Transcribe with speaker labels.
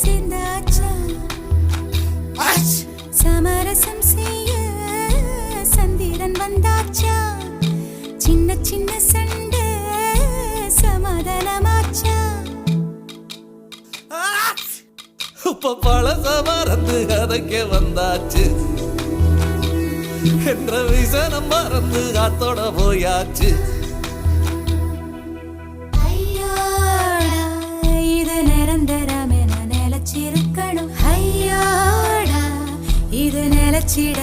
Speaker 1: சேர்ந்தாச்சா சமரசம் செய்ய சந்திரன் வந்தாச்சா சின்ன சின்ன சண்டை சமாதானமாச்சா
Speaker 2: இப்ப பழச மறந்து கதைக்க வந்தாச்சு. என்ற விசனம் மறந்து காத்தோட போயாச்சு.
Speaker 1: കാണും ഹയ്യാട ഇത് നിലച്ചിട